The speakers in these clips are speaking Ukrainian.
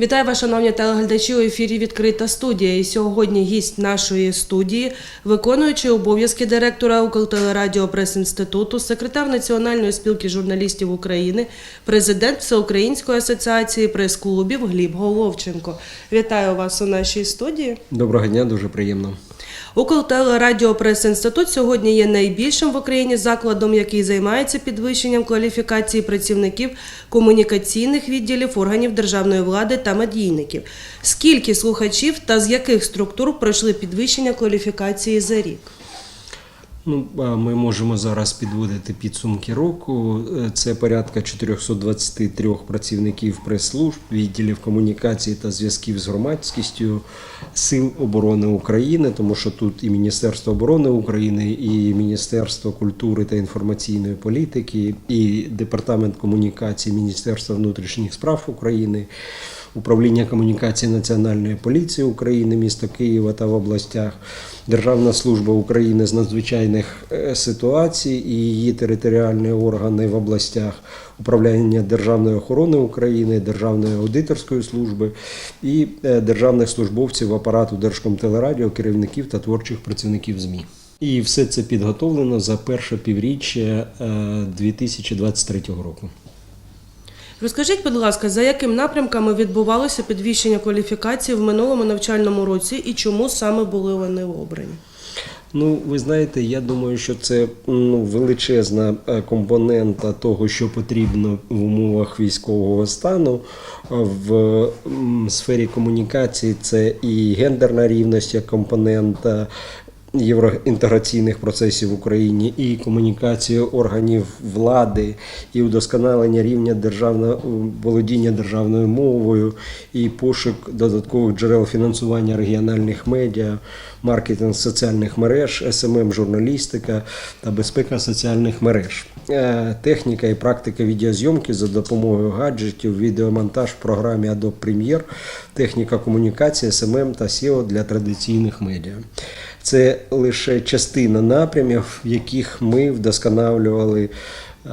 Вітаю вас, шановні телеглядачі. У ефірі відкрита студія. І сьогодні гість нашої студії, виконуючий обов'язки директора Укртелерадіопрес-інституту, секретар Національної спілки журналістів України, президент Всеукраїнської асоціації прес-клубів Гліб Головченко. Вітаю вас у нашій студії. Доброго дня, дуже приємно. Укртелерадіопрес-інститут сьогодні є найбільшим в Україні закладом, який займається підвищенням кваліфікації працівників комунікаційних відділів органів державної влади та медійників. Скільки слухачів та з яких структур пройшли підвищення кваліфікації за рік? Ну, ми можемо зараз підводити підсумки року. Е, Це порядка 423 працівників прес-служб, відділів комунікації та зв'язків з громадськістю Сил оборони України, тому що тут і Міністерство оборони України, і Міністерство культури та інформаційної політики, і Департамент комунікації Міністерства внутрішніх справ України. Управління комунікації Національної поліції України, міста Києва та в областях, Державна служба України з надзвичайних е, ситуацій і її територіальні органи в областях, управління Державної охорони України, Державної аудиторської служби і е, державних службовців апарату Держкомтелерадіо, керівників та творчих працівників ЗМІ. І все це підготовлено за перше півріччя е, 2023 року. Розкажіть, будь ласка, за яким напрямками відбувалося підвищення кваліфікації в минулому навчальному році і чому саме були вони обрані? Ну, ви знаєте, я думаю, що це ну, величезна е, компонента того, що потрібно в умовах військового стану. В сфері комунікації це і гендерна рівність як компонента. Євроінтеграційних процесів в Україні і комунікацію органів влади, і удосконалення рівня державного володіння державною мовою, і пошук додаткових джерел фінансування регіональних медіа, маркетинг соціальних мереж, СММ, журналістика та безпека соціальних мереж, Е, техніка і практика відеозйомки за допомогою гаджетів, відеомонтаж в програмі Adobe Premiere, техніка комунікації, СММ та SEO для традиційних медіа. Це лише частина напрямів, в яких ми вдосконалювали е,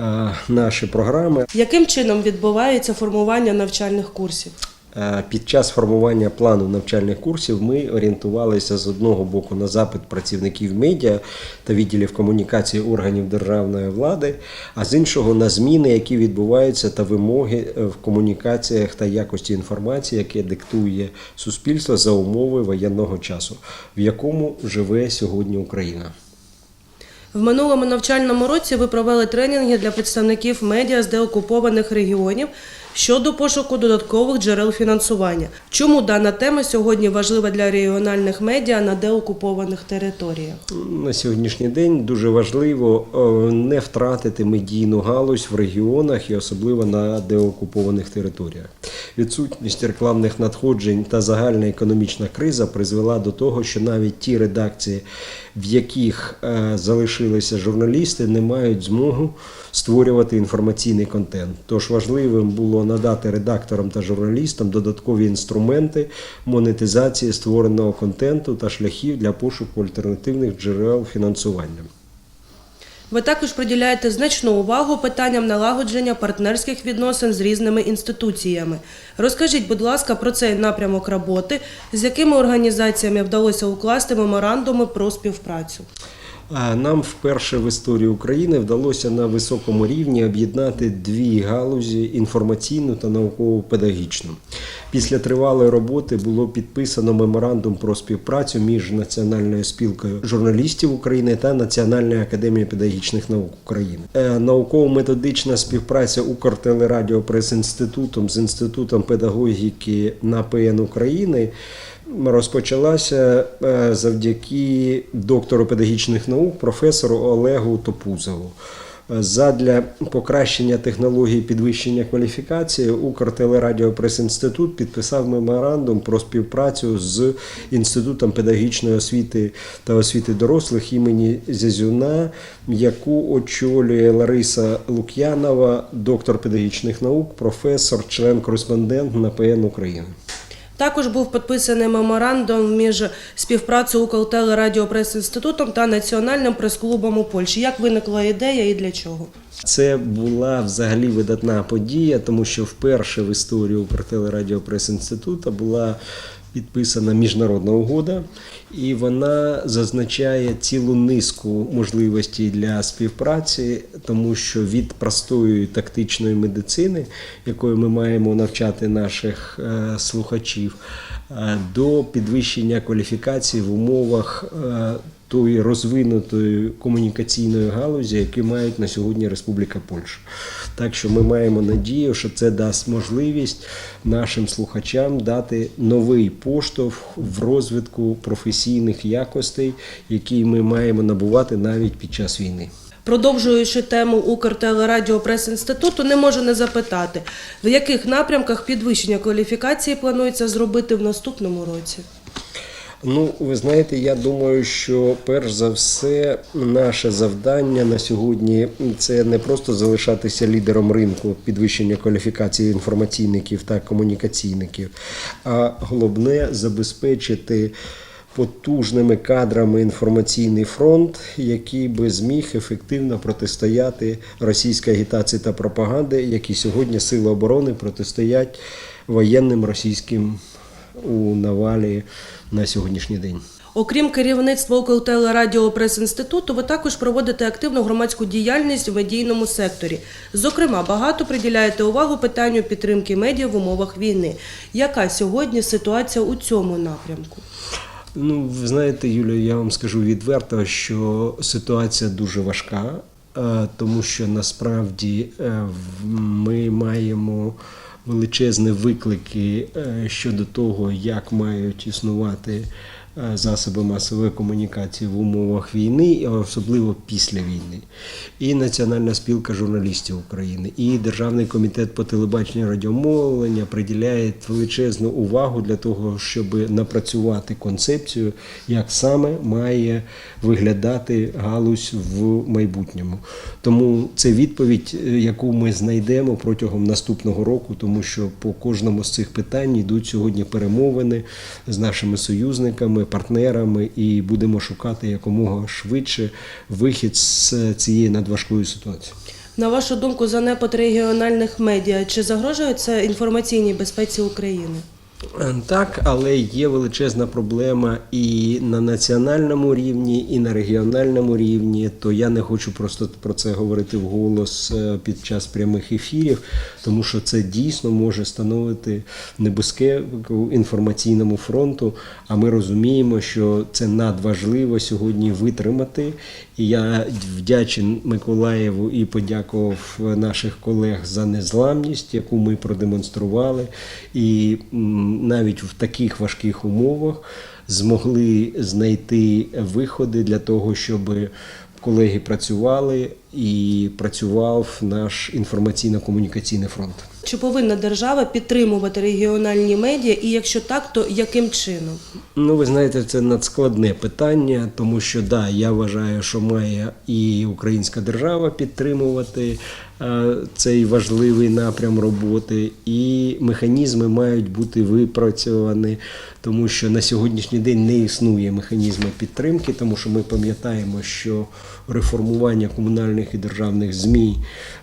наші програми. Яким чином відбувається формування навчальних курсів? Е, Під час формування плану навчальних курсів ми орієнтувалися з одного боку на запит працівників медіа та відділів комунікації органів державної влади, а з іншого на зміни, які відбуваються та вимоги е, в комунікаціях та якості інформації, яке диктує суспільство за умови воєнного часу, в якому живе сьогодні Україна. В минулому навчальному році ви провели тренінги для представників медіа з деокупованих регіонів щодо пошуку додаткових джерел фінансування. Чому дана тема сьогодні важлива для регіональних медіа на деокупованих територіях? На сьогоднішній день дуже важливо е, не втратити медійну галузь в регіонах і особливо на деокупованих територіях. Відсутність рекламних надходжень та загальна економічна криза призвела до того, що навіть ті редакції, в яких е, залишилися журналісти, не мають змогу створювати інформаційний контент. Тож важливим було надати редакторам та журналістам додаткові інструменти монетизації створеного контенту та шляхів для пошуку альтернативних джерел фінансування. Ви також приділяєте значну увагу питанням налагодження партнерських відносин з різними інституціями. Розкажіть, будь ласка, про цей напрямок роботи, з якими організаціями вдалося укласти меморандуми про співпрацю. Нам вперше в історії України вдалося на високому рівні об'єднати дві галузі інформаційну та науково-педагогічну. Після тривалої роботи було підписано меморандум про співпрацю між Національною спілкою журналістів України та Національною академією педагогічних наук України. Е, Науково-методична співпраця Укртелерадіопрес-інститутом з інститутом педагогіки НАПН України розпочалася е, завдяки доктору педагогічних наук професору Олегу Топузову. Задля покращення технології підвищення кваліфікації Укртелерадіопрес-інститут підписав меморандум про співпрацю з Інститутом педагогічної освіти та освіти дорослих імені Зязюна, яку очолює Лариса Лук'янова, доктор педагогічних наук, професор, член-кореспондент НАПН України. Також був підписаний меморандум між співпрацею Укртелерадіопрес-інститутом та Національним прес-клубом у Польщі. Як виникла ідея і для чого? Це була взагалі видатна подія, тому що вперше в історії Укртелерадіопрес-інституту була підписана міжнародна угода, і вона зазначає цілу низку можливостей для співпраці, тому що від простої тактичної медицини, якою ми маємо навчати наших е, слухачів, е, до підвищення кваліфікації в умовах. Тої розвинутої комунікаційної галузі, які мають на сьогодні Республіка Польща. Так що ми маємо надію, що це дасть можливість нашим слухачам дати новий поштовх в розвитку професійних якостей, які ми маємо набувати навіть під час війни. Продовжуючи тему Укртелерадіопрес-інституту, не можу не запитати, в яких напрямках підвищення кваліфікації планується зробити в наступному році. Ну, ви знаєте, я думаю, що перш за все наше завдання на сьогодні це не просто залишатися лідером ринку підвищення кваліфікації інформаційників та комунікаційників, а головне забезпечити потужними кадрами інформаційний фронт, який би зміг ефективно протистояти російській агітації та пропаганди, які сьогодні сили оборони протистоять воєнним російським у навалі на сьогоднішній день. Окрім керівництва Укртелерадіопрес-інституту, ви також проводите активну громадську діяльність в медійному секторі. Зокрема, багато приділяєте увагу питанню підтримки медіа в умовах війни. Яка сьогодні ситуація у цьому напрямку? Ну, ви знаєте, Юлія, я вам скажу відверто, що ситуація дуже важка, е, тому що насправді е, ми маємо величезні виклики е, щодо того, як мають існувати засоби масової комунікації в умовах війни, особливо після війни. І Національна спілка журналістів України, і Державний комітет по телебаченню радіомовлення приділяють величезну увагу для того, щоб напрацювати концепцію, як саме має виглядати галузь в майбутньому. Тому це відповідь, е, яку ми знайдемо протягом наступного року, тому що по кожному з цих питань йдуть сьогодні перемовини з нашими союзниками, партнерами, і будемо шукати якомога швидше вихід з цієї надважкої ситуації. На вашу думку, занепад регіональних медіа чи загрожує це інформаційній безпеці України? Е, Так, але є величезна проблема і на національному рівні, і на регіональному рівні. То я не хочу просто про це говорити вголос е, під час прямих ефірів, тому що це дійсно може становити небезпеку інформаційному фронту. А ми розуміємо, що це надважливо сьогодні витримати. І я вдячен Миколаєву і подякував наших колег за незламність, яку ми продемонстрували. І навіть в таких важких умовах змогли знайти виходи для того, щоб колеги працювали і працював наш інформаційно-комунікаційний фронт. Чи повинна держава підтримувати регіональні медіа, і якщо так, то яким чином? Ну, ви знаєте, це надскладне питання, тому що да, я вважаю, що має і українська держава підтримувати цей важливий напрям роботи, і механізми мають бути випрацьовані, тому що на сьогоднішній день не існує механізму підтримки, тому що ми пам'ятаємо, що реформування комунальних і державних ЗМІ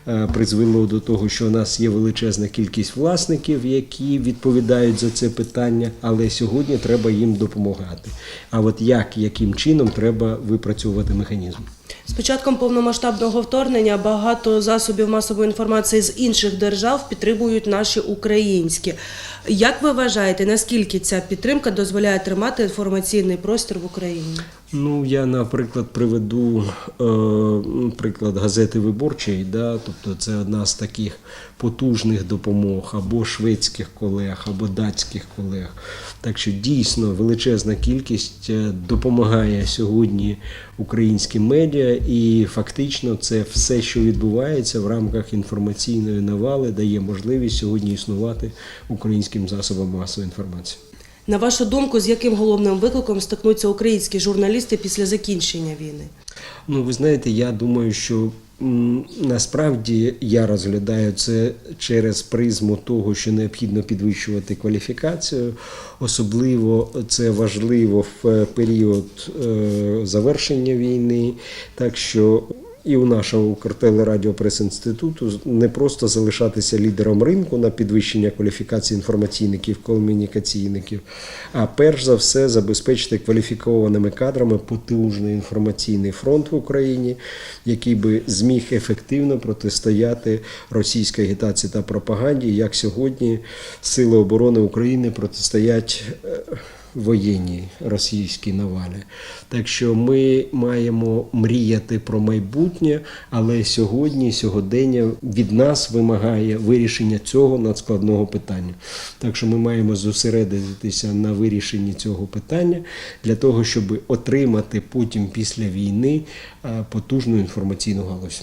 е, призвело до того, що у нас є величезна кількість власників, які відповідають за це питання, але сьогодні треба їм допомагати. А от як, яким чином треба випрацьовувати механізм? З початком повномасштабного вторгнення багато засобів масової інформації з інших держав підтримують наші українські. Як ви вважаєте, наскільки ця підтримка дозволяє тримати інформаційний простір в Україні? Ну, я, наприклад, приведу е, приклад газети Виборчий, да, тобто це одна з таких потужних допомог або шведських колег, або датських колег. Так що дійсно величезна кількість е, допомагає сьогодні українським медіа, і фактично це все, що відбувається в рамках інформаційної навали, дає можливість сьогодні існувати українським засобам масової інформації. На вашу думку, з яким головним викликом стикнуться українські журналісти після закінчення війни? Ну, ви знаєте, я думаю, що насправді я розглядаю це через призму того, що необхідно підвищувати кваліфікацію. Особливо це важливо в е, період е, завершення війни. Так що і у нашого Укртелерадіопрес-інституту не просто залишатися лідером ринку на підвищення кваліфікації інформаційників, комунікаційників, а перш за все забезпечити кваліфікованими кадрами потужний інформаційний фронт в Україні, який би зміг ефективно протистояти російській агітації та пропаганді, як сьогодні Сили оборони України протистоять. Воєнній російській навалі. Так що ми маємо мріяти про майбутнє, але сьогодні, сьогодення від нас вимагає вирішення цього надскладного питання. Так що ми маємо зосередитися на вирішенні цього питання для того, щоб отримати потім після війни е, потужну інформаційну галузь.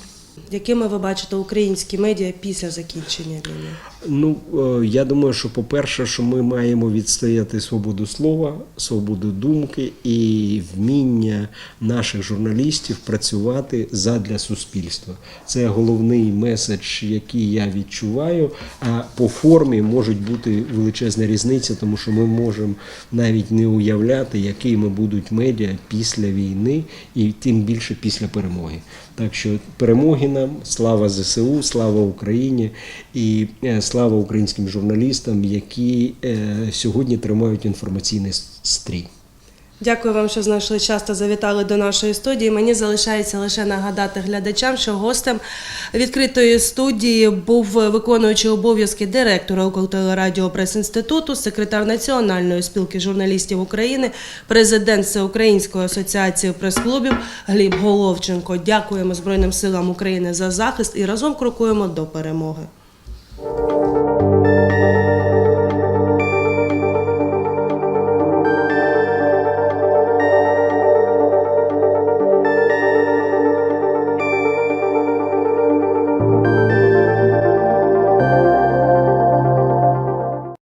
Якими ви бачите українські медіа після закінчення війни? Ну, е, я думаю, що по-перше, що ми маємо відстояти свободу слова, свободу думки і вміння наших журналістів працювати задля суспільства. Це головний меседж, який я відчуваю. А по формі може бути величезна різниця, тому що ми можемо навіть не уявляти, якими будуть медіа після війни і тим більше після перемоги. Так що перемоги нам, слава ЗСУ, слава Україні і е, слава українським журналістам, які е, сьогодні тримають інформаційний стрій. Дякую вам, що знайшли час та завітали до нашої студії. Мені залишається лише нагадати глядачам, що гостем відкритої студії був виконуючий обов'язки директора Укртелерадіо прес-інституту, секретар Національної спілки журналістів України, президент Всеукраїнської асоціації прес-клубів Гліб Головченко. Дякуємо Збройним силам України за захист і разом крокуємо до перемоги.